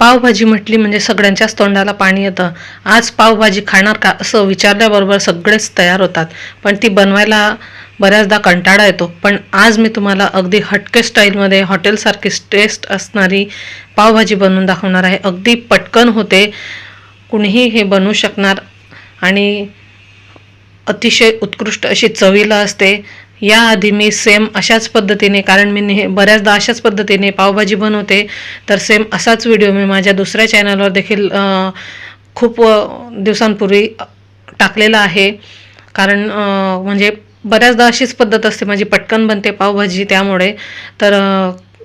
पावभाजी म्हटली म्हणजे सगळ्यांच्याच तोंडाला पाणी येतं. आज पावभाजी खाणार का असं विचारल्याबरोबर सगळेच तयार होतात. पण ती बनवायला बऱ्याचदा कंटाळा येतो. पण आज मी तुम्हाला अगदी हटके स्टाईलमध्ये हॉटेलसारखी टेस्ट असणारी पावभाजी बनवून दाखवणार आहे. अगदी पटकन होते. कुणीही हे बनवू शकणार. आणि अतिशय उत्कृष्ट अशी चवीला असते. याआधी मी सेम अशाच पद्धतीने कारण मी नेह बऱ्याचदा अशाच पद्धतीने पावभाजी बनवते तर सेम असाच व्हिडिओ मी माझ्या दुसऱ्या चॅनलवर देखील खूप दिवसांपूर्वी टाकलेला आहे. कारण म्हणजे बऱ्याचदा अशीच पद्धत असते माझी पटकन बनते पावभाजी त्यामुळे. तर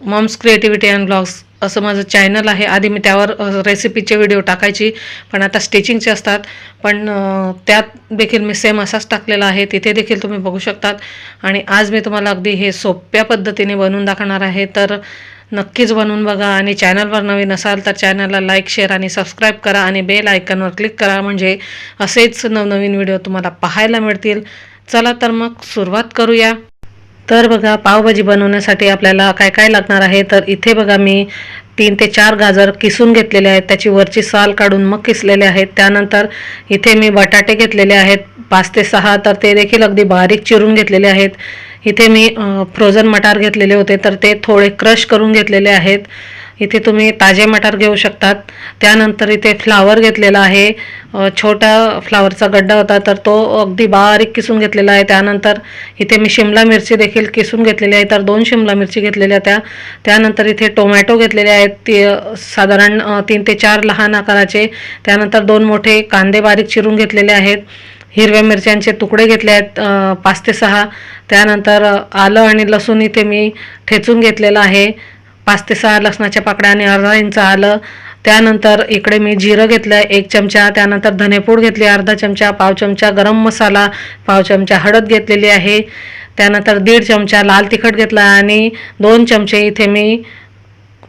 मॉम्स क्रिएटिव्हिटी अँड ब्लॉग्स असं माझं चॅनल आहे. आधी मी त्यावर रेसिपीचे व्हिडिओ टाकायची पण आता स्टिचिंगचे असतात. पण त्यात देखील मी सेम असाच टाकलेला आहे. तिथे देखील तुम्ही बघू शकतात. आणि आज मी तुम्हाला अगदी हे सोप्या पद्धतीने बनवून दाखवणार आहे. तर नक्कीच बनवून बघा. आणि चॅनलवर नवीन असाल तर चॅनलला लाईक शेअर आणि सबस्क्राईब करा. आणि बेल आयकनवर क्लिक करा. म्हणजे असेच नवनवीन व्हिडिओ तुम्हाला पाहायला मिळतील. चला तर मग सुरुवात करूया. तर बघा पावभाजी बनवण्यासाठी आपल्याला काय काय लागणार आहे? तर इथे बघा मी तीन ते चार गाजर किसून घेतलेले आहेत. त्याची वरची साल काढून मग किसलेले आहेत. त्यानंतर इथे मी बटाटे घेतलेले आहेत. पाच ते सहा तर ते देखील अगदी बारीक चिरून घेतलेले आहेत. इथे मी फ्रोझन मटार घेतलेले होते तर ते थोडे क्रश करून घेतलेले आहेत. इथे तुम्ही ताजे मटार घेऊ शकतात. त्यानंतर इथे फ्लावर घेतलेला आहे. छोटा फ्लावरचा गड्डा होता तर तो अगदी बारीक किसून घेतलेला आहे. त्यानंतर इथे मी शिमला मिरची देखील किसून घेतलेली आहे. तर दोन शिमला मिरची घेतलेल्या त्या त्यानंतर इथे टोमॅटो घेतलेले आहेत. ती साधारण तीन ते चार लहान आकाराचे. त्यानंतर दोन मोठे कांदे बारीक चिरून घेतलेले आहेत. हिरव्या मिरच्यांचे तुकडे घेतले आहेत पाच ते सहा. त्यानंतर आलं आणि लसूण इथे मी ठेचून घेतलेलं आहे. पाच ते सहा लसणाच्या पाकड्या आणि अर्धा इंच आलं. त्यानंतर इकडे मी जिरं घेतलं आहे एक चमचा त्यानंतर धनेपूड घेतली अर्धा चमचा पाव चमचा गरम मसाला पाव चमचा हळद घेतलेली आहे त्यानंतर दीड चमचा लाल तिखट घेतला आणि दोन चमचे इथे मी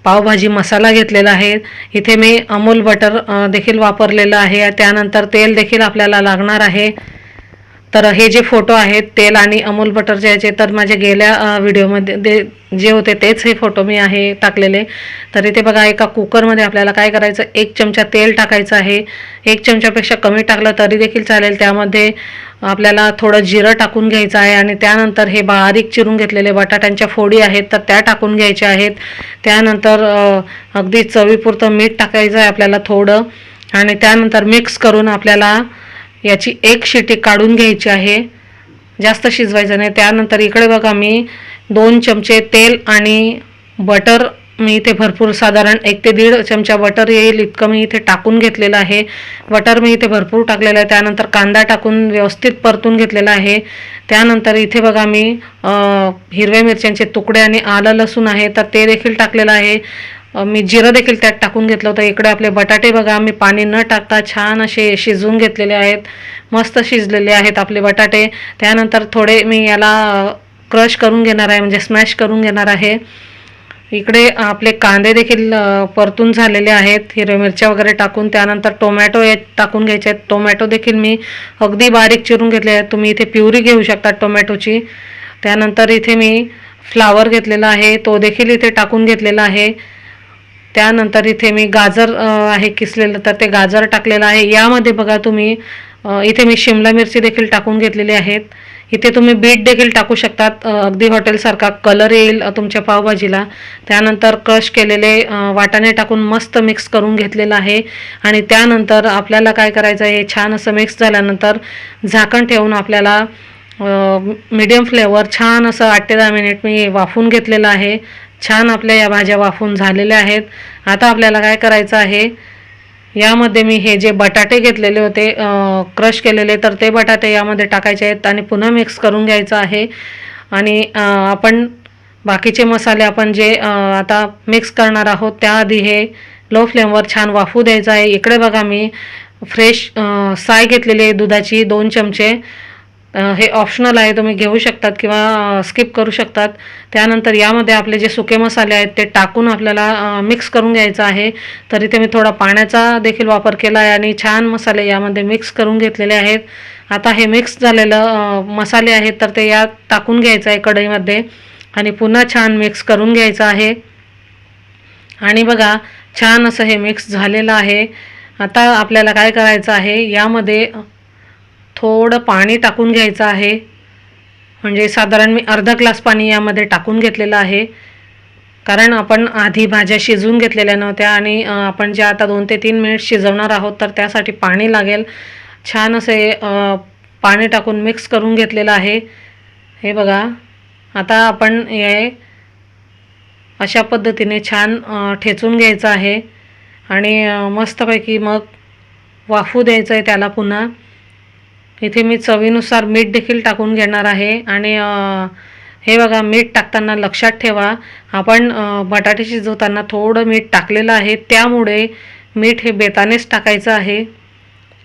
पावभाजी मसाला घेतलेला आहे. इथे मी अमूल बटर देखील वापरलेलं आहे. त्यानंतर तेल देखील आपल्याला लागणार आहे. तर हे जे फोटो आहेत तेल आणि अमूल बटरचे याचे तर माझे गेल्या व्हिडिओमध्ये दे जे होते तेच हे फोटो मी आहे टाकलेले. तर इथे बघा एका कुकरमध्ये आपल्याला काय करायचं एक चमचा तेल टाकायचं आहे. एक चमच्यापेक्षा कमी टाकलं तरी देखील चालेल. त्यामध्ये आपल्याला थोडं जिरं टाकून घ्यायचं आहे आणि त्यानंतर हे बारीक चिरून घेतलेले बटाट्यांच्या फोडी आहेत तर त्या टाकून घ्यायच्या आहेत. त्यानंतर अगदी चवीपुरतं मीठ टाकायचं आहे आपल्याला थोडं. आणि त्यानंतर मिक्स करून आपल्याला याची एक शिटी काढून घ्यायची आहे. जास्त शिजवायचं नाही. त्यानंतर इकडे बघा मी दोन चमचे तेल आणि बटर मी इथे भरपूर साधारण एक ते दीड चमचा बटर येईल इतकं मी इथे टाकून घेतलेलं आहे. बटर मी इथे भरपूर टाकलेलं आहे. त्यानंतर कांदा टाकून व्यवस्थित परतून घेतलेला आहे. त्यानंतर इथे बघा मी हिरव्या मिरच्यांचे तुकडे आणि आलं लसूण आहे तर ते देखील टाकलेलं आहे. मी जिरं देखील त्यात टाकून घेतलं होतं. इकडे आपले बटाटे बघा मी पाणी न टाकता छान असे शिजवून घेतलेले आहेत. मस्त शिजलेले आहेत आपले बटाटे. त्यानंतर थोडे मी याला क्रश करून घेणार आहे म्हणजे स्मॅश करून घेणार आहे. इकडे आपले कांदे देखील परतून झालेले आहेत. हिरव्या मिरच्या वगैरे टाकून त्यानंतर टोमॅटो हे टाकून घ्यायचे आहेत. टोमॅटो देखील मी अगदी बारीक चिरून घेतले आहेत. तुम्ही इथे प्युरी घेऊ शकता टोमॅटोची. त्यानंतर इथे मी फ्लावर घेतलेला आहे. तो देखील इथे टाकून घेतलेला आहे. त्यानंतर इथे मी गाजर आहे किसलेलं तर ते गाजर टाकलेलं आहे. यामध्ये बघा तुम्ही इथे मी शिमला मिरची देखील टाकून घेतलेली आहेत. इथे तुम्ही बीट देखील टाकू शकतात. अगदी हॉटेलसारखा कलर येईल तुमच्या पावभाजीला. त्यानंतर क्रश केलेले वाटाणे टाकून मस्त मिक्स करून घेतलेलं आहे. आणि त्यानंतर आपल्याला काय करायचं आहे छान असं मिक्स झाल्यानंतर झाकण ठेवून आपल्याला मीडियम फ्लेवर छान असं आठ ते दहा मिनिट मी वाफून घेतलेलं आहे. छान आपल्या या भाज्या वाफून झालेल्या आहेत. आता आपल्याला काय करायचं आहे? यामध्ये मी हे जे बटाटे घेतलेले होते क्रश केलेले तर ते बटाटे यामध्ये टाकायचे आहेत आणि पुन्हा मिक्स करून घ्यायचं आहे. आणि आपण बाकीचे मसाले आपण जे आता मिक्स करणार आहोत त्याआधी हे लो फ्लेमवर छान वाफू द्यायचं आहे. इकडे बघा मी फ्रेश साय घेतलेली आहे दुधाची दोन चमचे. हे ऑप्शनल आहे तुम्ही घेऊ शकतात किंवा स्किप करू शकतात. त्यानंतर यामध्ये आपले जे सुके मसाले आहेत ते टाकून आपल्याला मिक्स करून घ्यायचं आहे. तर इथे मी थोडा पाण्याचा देखील वापर केला आहे आणि छान मसाले यामध्ये मिक्स करून घेतलेले आहेत. आता हे मिक्स झालेलं मसाले आहेत तर ते यात टाकून घ्यायचं आहे कढईमध्ये. आणि पुन्हा छान मिक्स करून घ्यायचं आहे. आणि बघा छान असं हे मिक्स झालेलं आहे. आता आपल्याला काय करायचं आहे? यामध्ये थोडं पाणी टाकून घ्यायचं आहे. म्हणजे साधारण मी अर्धा ग्लास पाणी यामध्ये टाकून घेतलेलं आहे. कारण आपण आधी भाज्या शिजवून घेतलेल्या नव्हत्या आणि आपण ज्या आता दोन ते तीन मिनिट शिजवणार आहोत तर त्यासाठी पाणी लागेल. छान असे पाणी टाकून मिक्स करून घेतलेलं आहे. हे बघा. आता आपण हे अशा पद्धतीने छान ठेचून घ्यायचं आहे. आणि मस्तपैकी मग वाफू द्यायचं आहे त्याला पुन्हा. इथे मी चवीनुसार मीठ देखील टाकून घेणार आहे. आणि हे बघा मीठ टाकताना लक्षात ठेवा. आपण बटाटे शिजवताना थोडं मीठ टाकलेलं आहे. त्यामुळे मीठ हे बेतानेच टाकायचं आहे.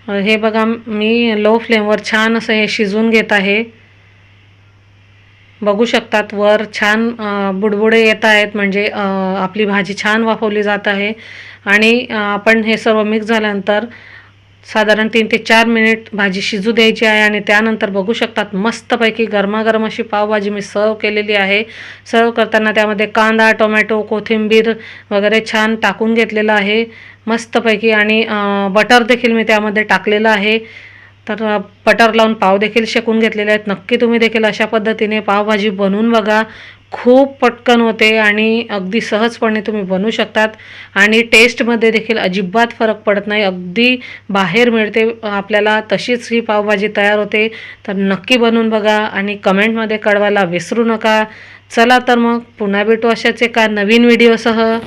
हे बघा मी लो फ्लेमवर छान असं हे शिजवून घेत आहे. बघू शकतात वर छान बुडबुडे येत आहेत. म्हणजे आपली भाजी छान वाफवली जात आहे. आणि आपण हे सर्व मिक्स झाल्यानंतर साधारण तीन ते चार मिनिट भाजी शिजू द्यायची आहे आणि त्यानंतर बघू शकतात मस्तपैकी गरमागरम अशी पावभाजी मी सर्व केलेली आहे. सर्व करताना त्यामध्ये कांदा टोमॅटो कोथिंबीर वगैरे छान टाकून घेतलेलं आहे. मस्तपैकी आणि बटर देखील मी त्यामध्ये टाकलेलं आहे. तर बटर लावून पाव देखील शेकून घेतलेले आहेत. नक्की तुम्ही देखील अशा पद्धतीने पावभाजी बनवून बघा. खूप पटकन होते आणि अगदी सहजपणे तुम्ही बनवू शकतात. आणि टेस्टमध्ये देखील अजिबात फरक पडत नाही. अगदी बाहेर मिळते आपल्याला तशीच ही पावभाजी तयार होते. तर नक्की बनवून बघा आणि कमेंटमध्ये कळवायला विसरू नका. चला तर मग पुन्हा भेटू अशाच एका नवीन व्हिडिओसह